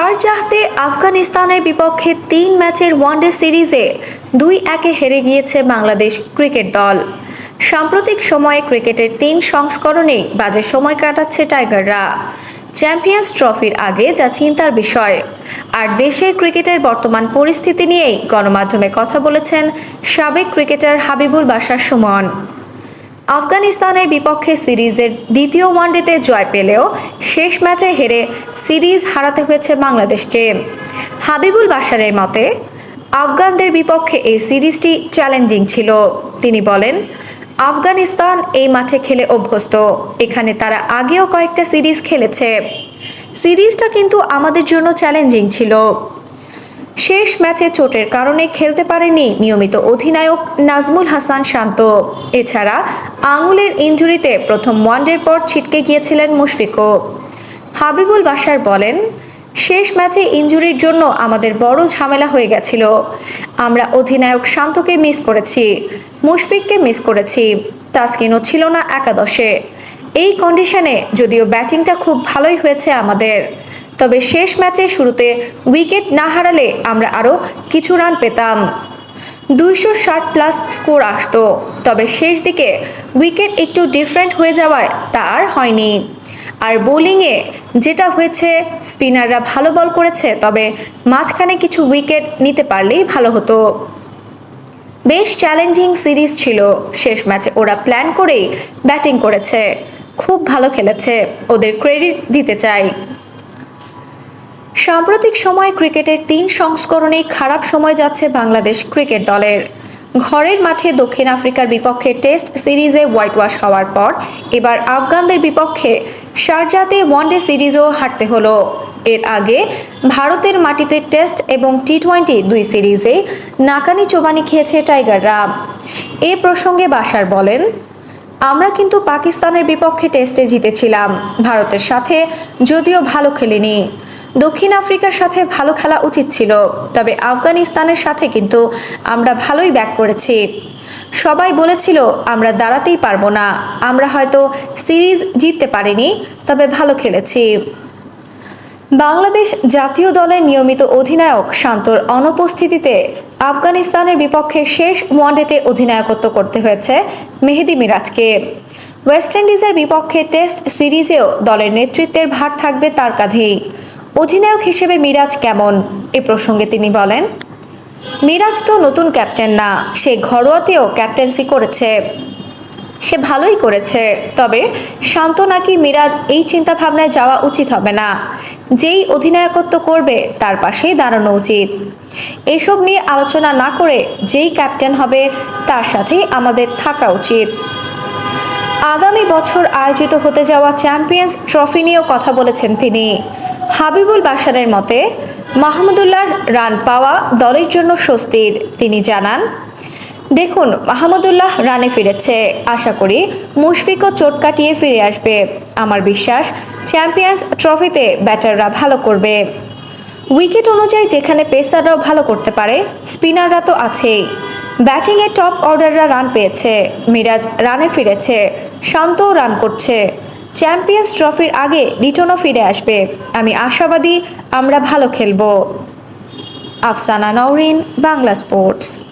শারজাহতে আফগানিস্তানের বিপক্ষে তিন ম্যাচের ওয়ানডে সিরিজে দুই একে হেরে গিয়েছে বাংলাদেশ ক্রিকেট দল। সাম্প্রতিক সময়ে ক্রিকেটের তিন সংস্করণেই বাজে সময় কাটাচ্ছে টাইগাররা। চ্যাম্পিয়ন্স ট্রফির আগে যা চিন্তার বিষয়। আর দেশের ক্রিকেটের বর্তমান পরিস্থিতি নিয়েই গণমাধ্যমে কথা বলেছেন সাবেক ক্রিকেটার হাবিবুল বাশার সুমন। আফগানিস্তানের বিপক্ষে সিরিজের দ্বিতীয় ওয়ানডেতে জয় পেলেও শেষ ম্যাচে হেরে সিরিজ হারাতে হয়েছে বাংলাদেশকে। হাবিবুল বাশারের মতে, আফগানদের বিপক্ষে এই সিরিজটি চ্যালেঞ্জিং ছিল। তিনি বলেন, আফগানিস্তান এই মাঠে খেলে অভ্যস্ত। এখানে তারা আগেও কয়েকটা সিরিজ খেলেছে। সিরিজটা কিন্তু আমাদের জন্য চ্যালেঞ্জিং ছিল। শেষ ম্যাচে চোটের কারণে খেলতে পারেনি নিয়মিত অধিনায়ক নাজমুল হাসান শান্ত। এছাড়া আঙুলের ইনজুরিতে প্রথম ওয়ানডের পর ছিটকে গিয়েছিলেন মুশফিকও। হাবিবুল বাশার বলেন, শেষ ম্যাচে ইনজুরির জন্য আমাদের বড় ঝামেলা হয়ে গেছিল। আমরা অধিনায়ক শান্তকে মিস করেছি, মুশফিককে মিস করেছি। তাসকিনও ছিল না একাদশে। এই কন্ডিশনে যদিও ব্যাটিংটা খুব ভালোই হয়েছে আমাদের তবে শেষ ম্যাচে শুরুতে উইকেট না হারালে আমরা আরও কিছু রান পেতাম। দুইশো ষাট প্লাস স্কোর আসতো, তবে শেষ দিকে উইকেট একটু ডিফারেন্ট হয়ে যাওয়ায় তা আর হয়নি। আর বোলিংয়ে যেটা হয়েছে, স্পিনাররা ভালো বল করেছে, তবে মাঝখানে কিছু উইকেট নিতে পারলেই ভালো হতো। বেশ চ্যালেঞ্জিং সিরিজ ছিল, শেষ ম্যাচে ওরা প্ল্যান করেই ব্যাটিং করেছে। খুব ভালো খেলেছে, ওদের ক্রেডিট দিতে চাই। সাম্প্রতিক সময় ক্রিকেটের তিন সংস্করণেই খারাপ সময় যাচ্ছে বাংলাদেশ ক্রিকেট দলের। ঘরের মাঠে দক্ষিণ আফ্রিকার বিপক্ষে টেস্ট সিরিজে হোয়াইট ওয়াশ হওয়ার পর এবার আফগানদের বিপক্ষে শারজাতে ওয়ানডে সিরিজও হারতে হলো। এর আগে ভারতের মাটিতে টেস্ট এবং টি টোয়েন্টি দুই সিরিজে নাকানি চোবানি খেয়েছে টাইগাররা। এ প্রসঙ্গে বাসার বলেন, আমরা কিন্তু পাকিস্তানের বিপক্ষে টেস্টে জিতেছিলাম, ভারতের সাথে যদিও ভালো খেলিনি। দক্ষিণ আফ্রিকার সাথে ভালো খেলা উচিত ছিল। তবে আফগানিস্তানের সাথে কিন্তু আমরা ভালোই ব্যাক করেছি। সবাই বলেছিল, আমরা দাঁড়াতেই পারব না। আমরা হয়তো সিরিজ জিততে পারিনি, তবে ভালো খেলেছি। বাংলাদেশ জাতীয় দলের নিয়মিত অধিনায়ক শান্তর অনুপস্থিতিতে আফগানিস্তানের বিপক্ষে শেষ ওয়ানডেতে অধিনায়কত্ব করতে হয়েছে মেহেদি মিরাজকে। ওয়েস্ট ইন্ডিজের বিপক্ষে টেস্ট সিরিজেও দলের নেতৃত্বের ভার থাকবে তার কাঁধেই। অধিনায়ক হিসেবে মিরাজ কেমন? এ প্রসঙ্গে তিনি বলেন, মিরাজ তো নতুন ক্যাপ্টেন না, সে ঘরোয়াতেও ক্যাপ্টেন্সি করেছে। সে ভালোই করেছে, তবে শান্ত নাকি মিরাজ এই চিন্তা ভাবনায় যাওয়া উচিত হবে না। যেই অধিনায়কত্ব করবে, তার পাশেই দাঁড়ানো উচিত। এসব নিয়ে আলোচনা না করে যেই ক্যাপ্টেন হবে, তার সাথেই আমাদের থাকা উচিত। আগামী বছর আয়োজিত হতে যাওয়া চ্যাম্পিয়ন্স ট্রফি নিয়েও কথা বলেছেন তিনি। হাবিবুল বাশারের মতে, মাহমুদুল্লাহর রান পাওয়া দলের জন্য স্বস্তির, তিনি জানান, দেখুন, মাহমুদুল্লাহ রানে ফিরেছে। আশা করি মুশফিকও চোট কাটিয়ে ফিরে আসবে। আমার বিশ্বাস, চ্যাম্পিয়ন্স ট্রফিতে ব্যাটাররা ভালো করবে। উইকেট অনুযায়ী যেখানে পেসাররাও ভালো করতে পারে, স্পিনাররা তো আছেই। ব্যাটিংয়ে টপ অর্ডাররা রান পেয়েছে। মিরাজ রানে ফিরেছে। শান্তও রান করছে। চ্যাম্পিয়ন্স ট্রফির আগে লিটনও ফিরে আসবে। আমি আশাবাদী আমরা ভালো খেলব। আফসানা নওরিন, বাংলা স্পোর্টস।